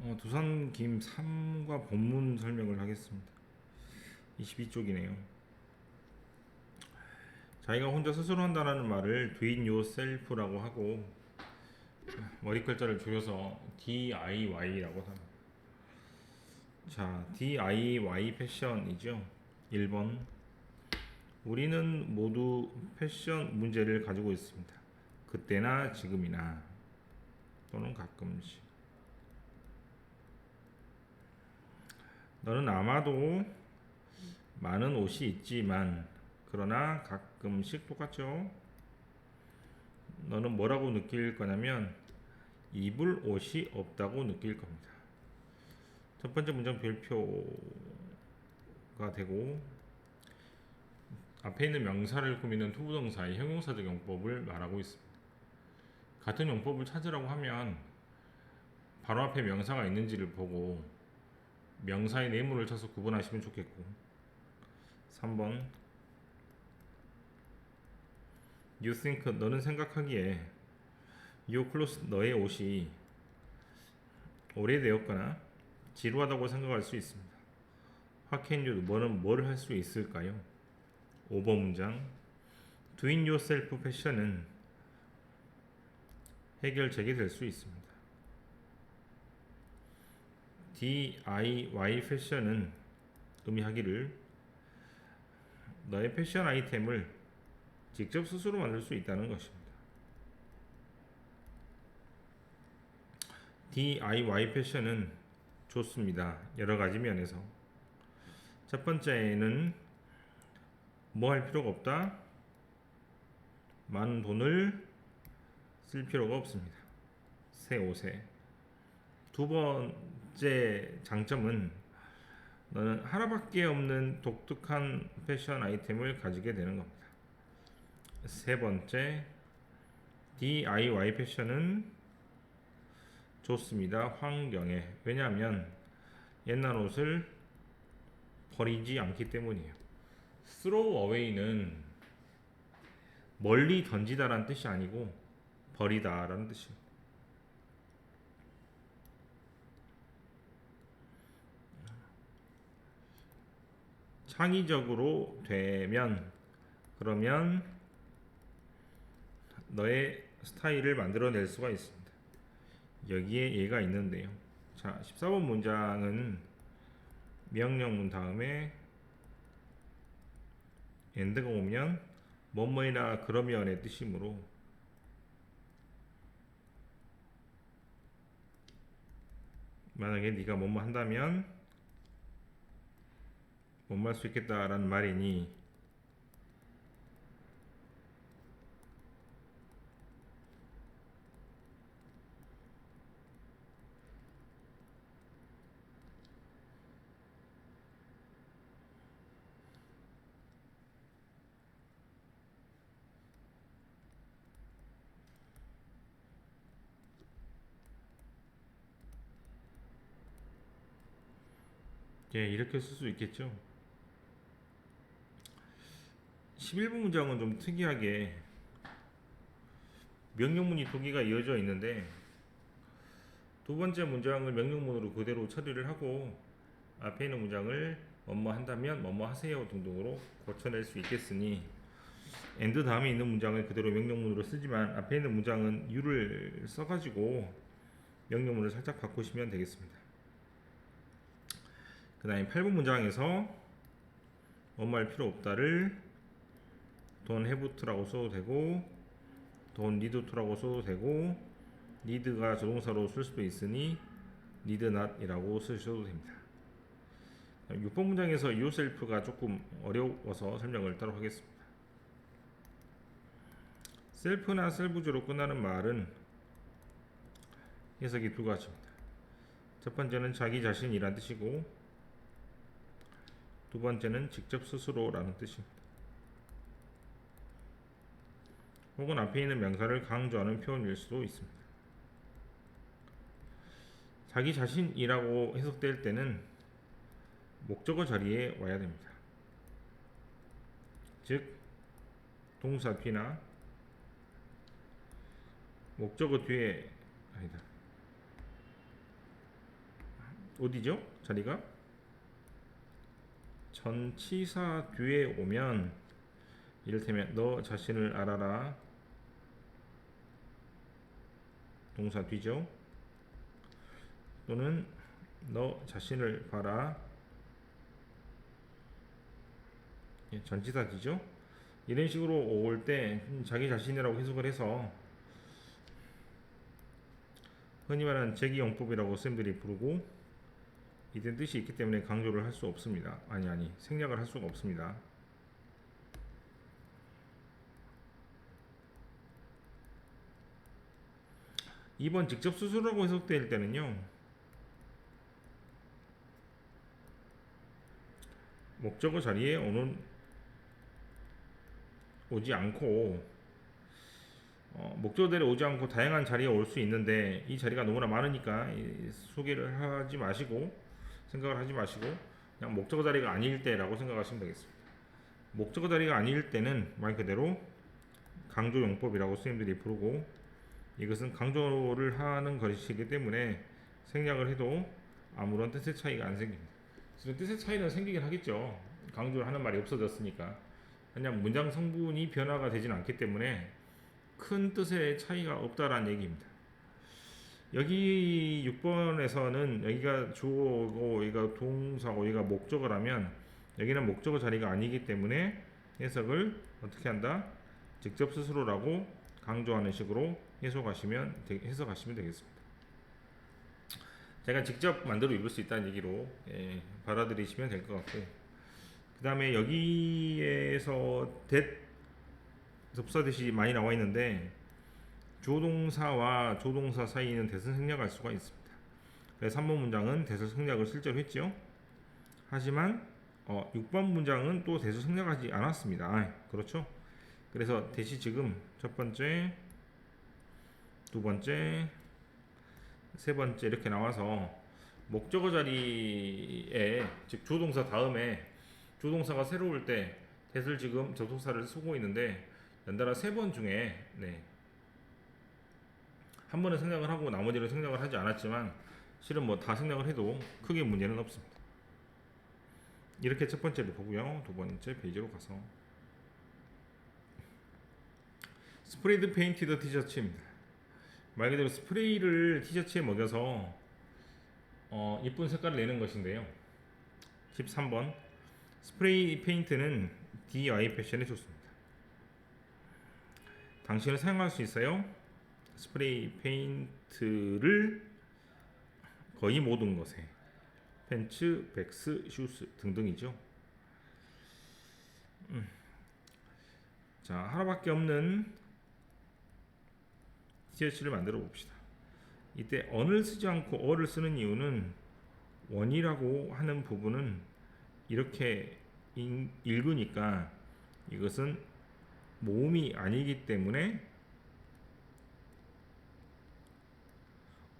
어, 두산 김 3과 본문 설명을 하겠습니다. 22쪽이네요. 자기가 혼자 스스로 한다는 말을 do it yourself라고 하고 머리 글자를 줄여서 DIY라고 합니다. 자, DIY 패션이죠. 1번. 우리는 모두 패션 문제를 가지고 있습니다. 그때나 지금이나 또는 가끔씩. 너는 아마도 많은 옷이 있지만 그러나 가끔씩 똑같죠. 너는 뭐라고 느낄 거냐면 입을 옷이 없다고 느낄 겁니다. 첫 번째 문장 별표가 되고 앞에 있는 명사를 꾸미는 투부정사의 형용사적 용법을 말하고 있습니다. 같은 용법을 찾으라고 하면 바로 앞에 명사가 있는지를 보고 명사의 네모를 쳐서 구분하시면 좋겠고 3번 You think 너는 생각하기에 Your 너의 옷이 오래되었거나 지루하다고 생각할 수 있습니다. What? 너는 뭘 할 수 있을까요? 5번 문장 Doing yourself 패션은 해결책이 될 수 있습니다. DIY 패션은 의미하기를 너의 패션 아이템을 직접 스스로 만들 수 있다는 것입니다. DIY 패션은 좋습니다. 여러 가지 면에서. 첫 번째는 뭐 할 필요가 없다? 많은 돈을 쓸 필요가 없습니다. 새 옷에. 두 번 째 장점은 너는 하나밖에 없는 독특한 패션 아이템을 가지게 되는 겁니다. 세 번째, DIY 패션은 좋습니다. 환경에. 왜냐하면 옛날 옷을 버리지 않기 때문이에요. throw away는 멀리 던지다라는 뜻이 아니고 버리다라는 뜻이에요. 창의적으로 되면 그러면 너의 스타일을 만들어낼 수가 있습니다. 여기에 얘가 있는데요. 자, 14번 문장은 명령문 다음에 엔드가 오면 뭐뭐이나 그러면의 뜻이므로 만약에 네가 뭐뭐 한다면 할수 있겠다라는 말이니 예, 이렇게 쓸 수 있겠죠. 11번 문장은 좀 특이하게 명령문이 두 개가 이어져 있는데 두 번째 문장을 명령문으로 그대로 처리를 하고 앞에 있는 문장을 뭐뭐 한다면 뭐뭐 하세요 등등으로 고쳐낼 수 있겠으니 엔드 다음에 있는 문장을 그대로 명령문으로 쓰지만 앞에 있는 문장은 you를 써가지고 명령문을 살짝 바꾸시면 되겠습니다. 그 다음에 8번 문장에서 뭐뭐 할 필요 없다를 돈 해부트라고 써도 되고 돈 니드투라고 써도 되고 니드가 조동사로 쓸 수도 있으니 need not이라고 쓰셔도 됩니다. 6번 문장에서 yourself가 조금 어려워서 설명을 따로 하겠습니다. 셀프나 셀부주로 끝나는 말은 해석이 두 가지입니다. 첫 번째는 자기 자신이란 뜻이고 두 번째는 직접 스스로라는 뜻입니다. 혹은 앞에 있는 명사를 강조하는 표현일 수도 있습니다. 자기 자신이라고 해석될 때는 목적어 자리에 와야 됩니다. 즉 동사 뒤나 목적어 뒤에 아니다. 어디죠? 자리가 전치사 뒤에 오면 이를테면 너 자신을 알아라 동사 뒤죠 또는 너 자신을 봐라 예, 전치사 뒤죠 이런 식으로 올 때 자기 자신이라고 해석을 해서 흔히 말하는 제기용법이라고 쌤들이 부르고 이런 뜻이 있기 때문에 강조를 할 수 없습니다. 아니 아니 생략을 할 수가 없습니다. 2번 직접 수술하고 해석될 때는요. 목적어 자리에 오는 오지 않고 어, 자리에 오지 않고 다양한 자리에 올 수 있는데 이 자리가 너무나 많으니까 이 소개를 하지 마시고 생각을 하지 마시고 그냥 목적어 자리가 아닐 때라고 생각하시면 되겠습니다. 목적어 자리가 아닐 때는 말 그대로 강조 용법이라고 선생님들이 부르고 이것은 강조를 하는 것이기 때문에 생략을 해도 아무런 뜻의 차이가 안 생깁니다. 뜻의 차이는 생기긴 하겠죠. 강조를 하는 말이 없어졌으니까. 그냥 문장 성분이 변화가 되진 않기 때문에 큰 뜻의 차이가 없다라는 얘기입니다. 여기 6번에서는 여기가 주어고 여기가 동사고 여기가 목적어라면 여기는 목적어 자리가 아니기 때문에 해석을 어떻게 한다? 직접 스스로라고 강조하는 식으로 해석하시면 되- 해석하시면 되겠습니다. 제가 직접 만들어 입을 수 있다는 얘기로 예, 받아들이시면 될 것 같고 그 다음에 여기에서 that 접사듯이 많이 나와 있는데 조동사와 조동사 사이는 대선 생략할 수가 있습니다. 그래서 3번 문장은 대선 생략을 실제로 했죠. 하지만 어, 6번 문장은 또 대선 생략하지 않았습니다. 아, 그렇죠? 그래서 대시 지금 첫 번째, 두 번째, 세 번째 이렇게 나와서 목적어 자리에 즉 조동사 다음에 조동사가 새로울 때 대를 지금 접속사를 쓰고 있는데 연달아 세 번 중에 네. 한 번은 생략을 하고 나머지를 생략을 하지 않았지만 실은 뭐 다 생략을 해도 크게 문제는 없습니다. 이렇게 첫 번째를 보고요. 두 번째 페이지로 가서 스프레이드 페인티드 티셔츠입니다. 말 그대로 스프레이를 티셔츠에 먹여서 어, 이쁜 색깔을 내는 것인데요. 13번 스프레이 페인트는 DIY 패션에 좋습니다. 당신은 사용할 수 있어요? 스프레이 페인트를 거의 모든 것에 팬츠, 백스, 슈즈 등등이죠. 음. 자 하나밖에 없는 티셔츠를 만들어 봅시다. 이때 언을 쓰지 않고 어를 쓰는 이유는 원이라고 하는 부분은 이렇게 읽- 읽으니까 이것은 모음이 아니기 때문에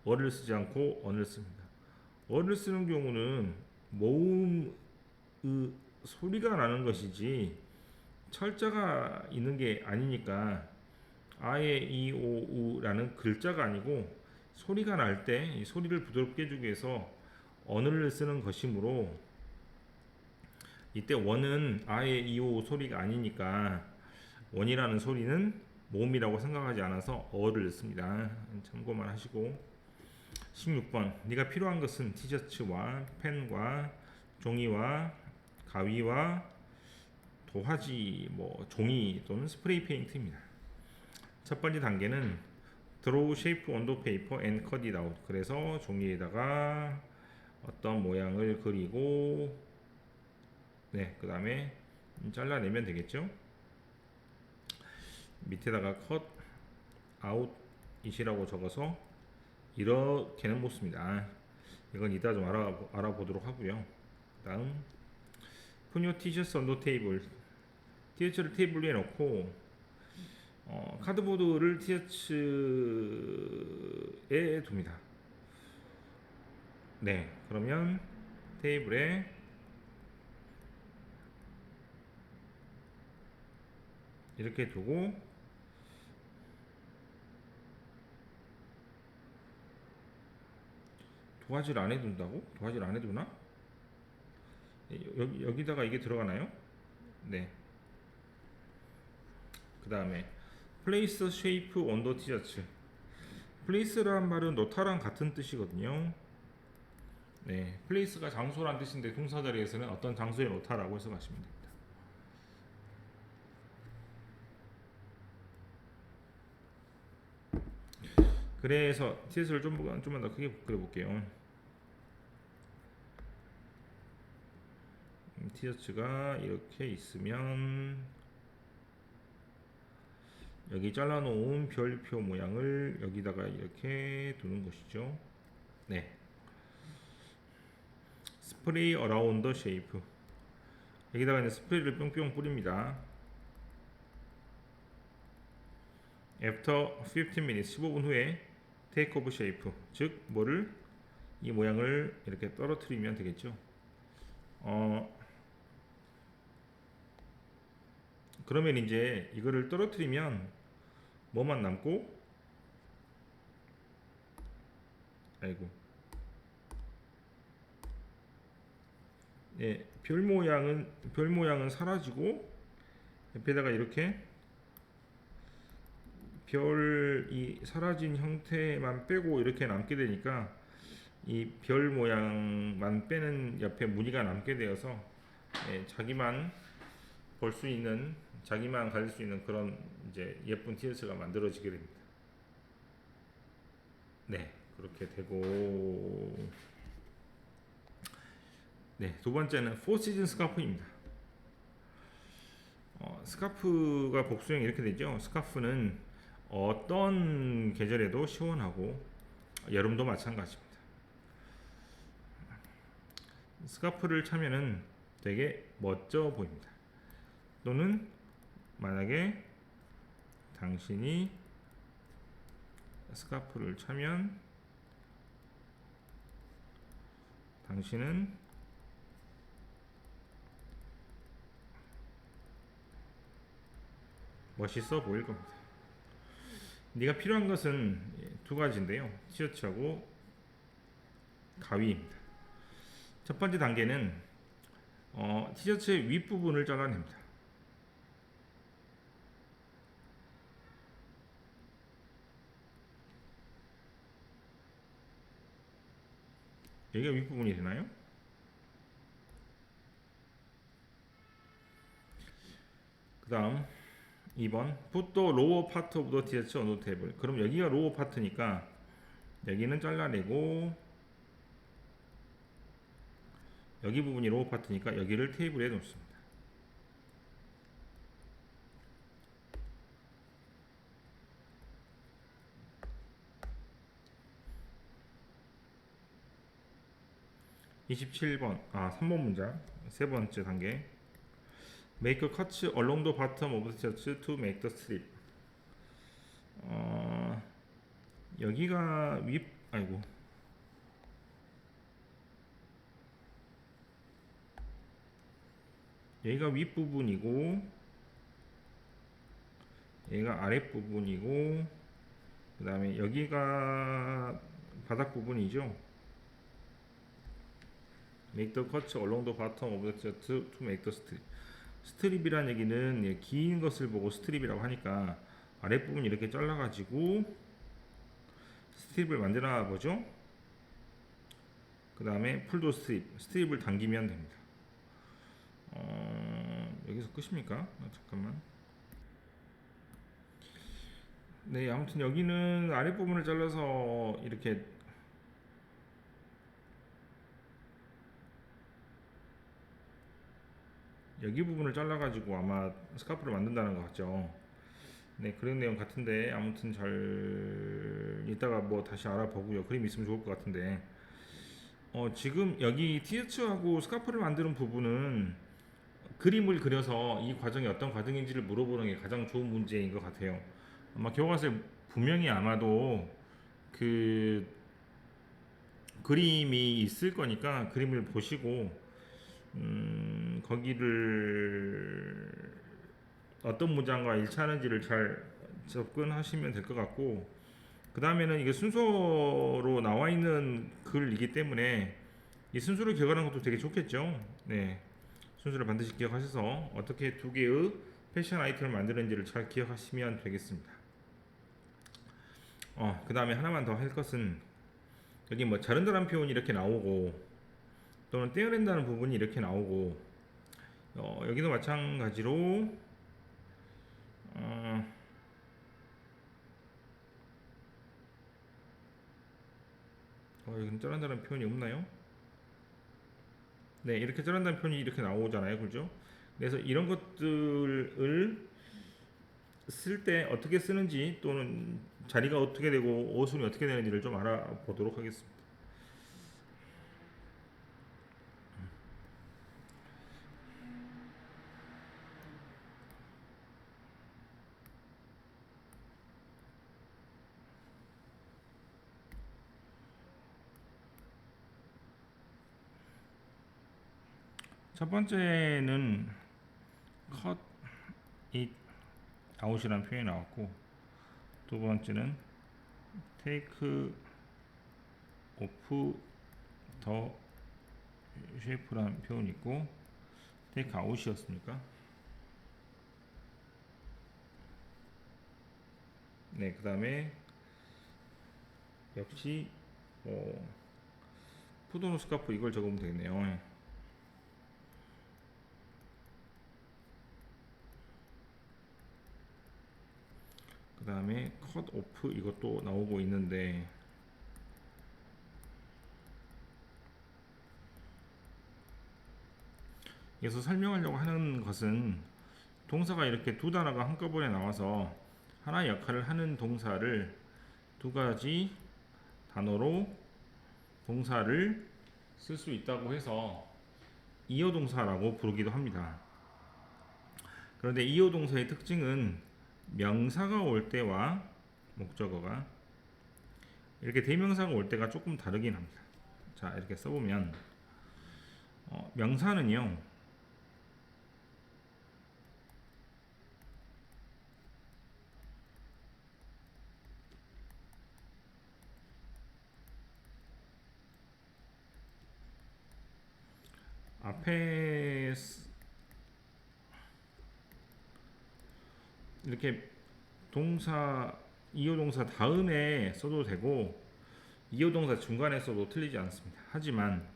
어를 쓰지 않고 언을 씁니다. 어를 쓰는 경우는 모음 의 소리가 나는 것이지 철자가 있는 게 아니니까 아예 이오 우라는 글자가 아니고 소리가 날때이 소리를 부드럽게 해주기 위해서 언어를 쓰는 것이므로 이때 원은 아예 이오 소리가 아니니까 원이라는 소리는 모음이라고 생각하지 않아서 어를 씁니다. 참고만 하시고 16번 네가 필요한 것은 티셔츠와 펜과 종이와 가위와 도화지 뭐 종이 또는 스프레이 페인트입니다. 첫 번째 단계는 드로우 쉐이프 온도 페이퍼 앤 컷잇 아웃 그래서 종이에다가 어떤 모양을 그리고 네, 그 다음에 잘라내면 되겠죠. 밑에다가 컷 아웃이라고 적어서 이렇게는 못 씁니다. 이건 이따 좀 알아, 알아보도록 하고요. 다음 푸뇨 티셔츠 언더 테이블 티셔츠를 테이블 위에 놓고 어, 카드보드를 티셔츠에 둡니다. 네, 그러면 테이블에 이렇게 두고 도화지를 안에 둔다고? 도화지를 안에 두나? 예, 여기 여기다가 이게 들어가나요? 네. 그 다음에 shape on the t-shirt. place란 말은 놓다랑 같은 뜻이거든요. 네, place가 장소란 뜻인데 동사 자리에서는 어떤 장소에 놓다라고 해석하시면 됩니다. 그래서 티셔츠를 좀 좀만 더 크게 그려볼게요. 음, 티셔츠가 이렇게 있으면 여기 잘라놓은 별표 모양을 여기다가 이렇게 두는 것이죠. 네. 스프레이 어라운드 쉐이프 여기다가 이제 스프레이를 뿅뿅 뿌립니다. After 15 minutes 15분 후에 take off shape 즉 뭐를 이 모양을 이렇게 떨어뜨리면 되겠죠. 어 그러면 이제 이거를 떨어뜨리면 뭐만 남고? 아이고. 예, 별 모양은 별 모양은 사라지고 옆에다가 이렇게 별이 사라진 형태만 빼고 이렇게 남게 되니까 이 별 모양만 빼는 옆에 무늬가 남게 되어서 예, 자기만 볼 수 있는 자기만 가질 수 있는 그런 이제 예쁜 티셔츠가 만들어지게 됩니다. 네, 그렇게 되고 네, 두 번째는 포 시즌 스카프입니다. 어, 스카프가 복수형 이렇게 되죠. 스카프는 어떤 계절에도 시원하고 여름도 마찬가지입니다. 스카프를 차면은 되게 멋져 보입니다. 또는 만약에 당신이 스카프를 차면 당신은 멋있어 보일 겁니다. 네가 필요한 것은 두 가지인데요. 티셔츠하고 가위입니다. 첫 번째 단계는 어, 티셔츠의 윗부분을 잘라냅니다. 여기가 윗부분이 되나요? 그 다음 2번 put the lower part of the t-shirt on the table 그럼 여기가 lower part니까 여기는 잘라내고 여기 부분이 lower part니까 여기를 테이블에 놓습니다 (27번) 아 (3번) 문장 세 번째 단계 make a cut along the bottom of the shirt to make the strip. 어, 여기가 윗 아이고 여기가 윗 부분이고 얘가 아랫 부분이고 그 다음에 여기가 바닥 부분이죠. Make the cut along the bottom of the shirt to make the strip. 스트립이란 얘기는 예, 긴 것을 보고 스트립이라고 하니까 아랫부분 이렇게 잘라가지고 스트립을 만들어 보죠. 그 다음에 풀도 스트립, 스트립을 당기면 됩니다. 어, 여기서 끝입니까? 아, 잠깐만. 네, 아무튼 여기는 아랫부분을 잘라서 이렇게 여기 부분을 잘라가지고 아마 스카프를 만든다는 것 같죠. 네, 그런 내용 같은데 아무튼 잘 이따가 뭐 다시 알아보고요. 그림 있으면 좋을 것 같은데 어, 지금 여기 티셔츠하고 스카프를 만드는 부분은 그림을 그려서 이 과정이 어떤 과정인지를 물어보는 게 가장 좋은 문제인 것 같아요. 아마 교과서에 분명히 아마도 그 그림이 있을 거니까 그림을 보시고 음, 거기를 어떤 문장과 일치하는지를 잘 접근하시면 될 것 같고 그 다음에는 이게 순서로 나와 있는 글이기 때문에 이 순서를 기억하는 것도 되게 좋겠죠. 네. 순서를 반드시 기억하셔서 어떻게 두 개의 패션 아이템을 만드는지를 잘 기억하시면 되겠습니다. 어, 그 다음에 하나만 더 할 것은 여기 뭐 자른다는 표현이 이렇게 나오고 또는 떼어낸다는 부분이 이렇게 나오고 어, 여기도 마찬가지로 어, 어, 여기는 자른다는 표현이 없나요? 네, 이렇게 자른다는 표현이 이렇게 나오잖아요, 그죠? 그래서 이런 것들을 쓸 때 어떻게 쓰는지 또는 자리가 어떻게 되고 어순이 어떻게 되는지를 좀 알아보도록 하겠습니다. 첫 번째는 cut it out이라는 표현이 나왔고 두 번째는 take off the shape라는 표현이 있고 take out이었습니까? 네, 그 다음에 역시 어, 푸도노 스카프 이걸 적으면 되겠네요. 다음에 컷 오프 이것도 나오고 있는데 여기서 설명하려고 하는 것은 동사가 이렇게 두 단어가 한꺼번에 나와서 하나의 역할을 하는 동사를 두 가지 단어로 동사를 쓸 수 있다고 해서 이어 동사라고 부르기도 합니다. 그런데 이어 동사의 특징은 명사가 올 때와 목적어가 이렇게 대명사가 올 때가 조금 다르긴 합니다. 자 이렇게 써보면 어, 명사는요 앞에 쓰- 이렇게 동사 이어 동사 다음에 써도 되고 이어 동사 중간에 써도 틀리지 않습니다. 하지만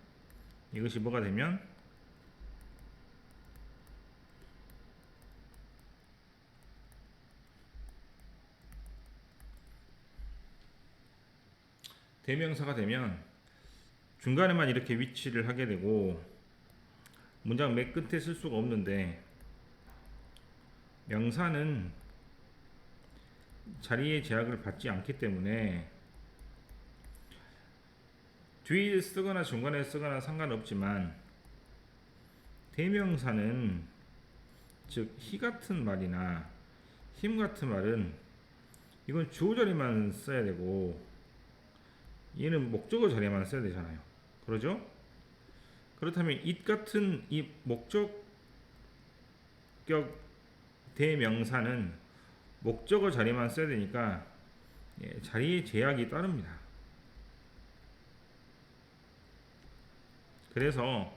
이것이 뭐가 되면 대명사가 되면 중간에만 이렇게 위치를 하게 되고 문장 맨 끝에 쓸 수가 없는데 명사는 자리의 제약을 받지 않기 때문에 뒤에 쓰거나 중간에 쓰거나 상관없지만 대명사는 즉희 같은 말이나 힘 같은 말은 이건 주어 자리만 써야 되고 얘는 목적어 자리만 써야 되잖아요. 그러죠? 그렇다면 it 같은 이 목적격 대명사는 목적어 자리만 써야 되니까 예, 자리의 제약이 따릅니다. 그래서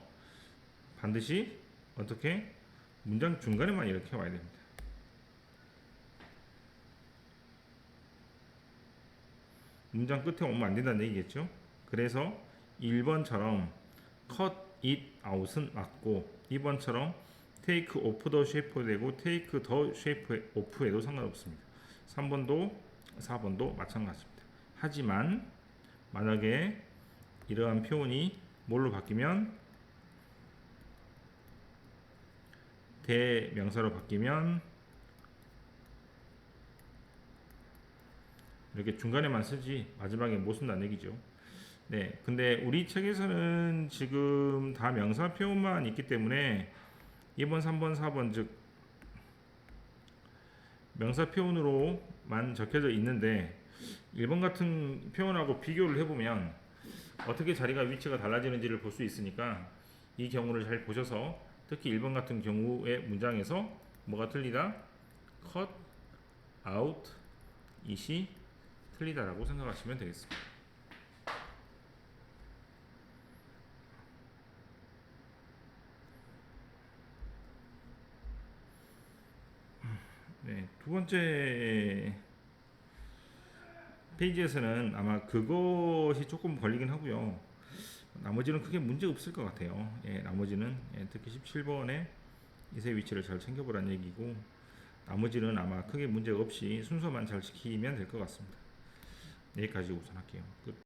반드시 어떻게 문장 중간에만 이렇게 와야 됩니다. 문장 끝에 오면 안 된다는 얘기겠죠? 그래서 1번처럼 cut it out은 맞고 2번처럼 take off the shape 되고 take the shape off에도 상관없습니다. 3번도 4번도 마찬가지입니다. 하지만 만약에 이러한 표현이 뭘로 바뀌면 대명사로 바뀌면 이렇게 중간에만 쓰지 마지막에 못 쓴다는 얘기죠. 네, 근데 우리 책에서는 지금 다 명사 표현만 있기 때문에 2번, 3번, 4번 즉 명사 표현으로만 적혀져 있는데 1번 같은 표현하고 비교를 해보면 어떻게 자리가 위치가 달라지는지를 볼 수 있으니까 이 경우를 잘 보셔서 특히 1번 같은 경우의 문장에서 뭐가 틀리다? cut out, it이 틀리다라고 생각하시면 되겠습니다. 네, 두 번째 페이지에서는 아마 그것이 조금 걸리긴 하고요. 나머지는 크게 문제 없을 것 같아요. 예, 나머지는 예, 특히 17번에 이세 위치를 잘 챙겨보라는 얘기고 나머지는 아마 크게 문제 없이 순서만 잘 지키면 될 것 같습니다. 여기까지 우선 할게요. 끝.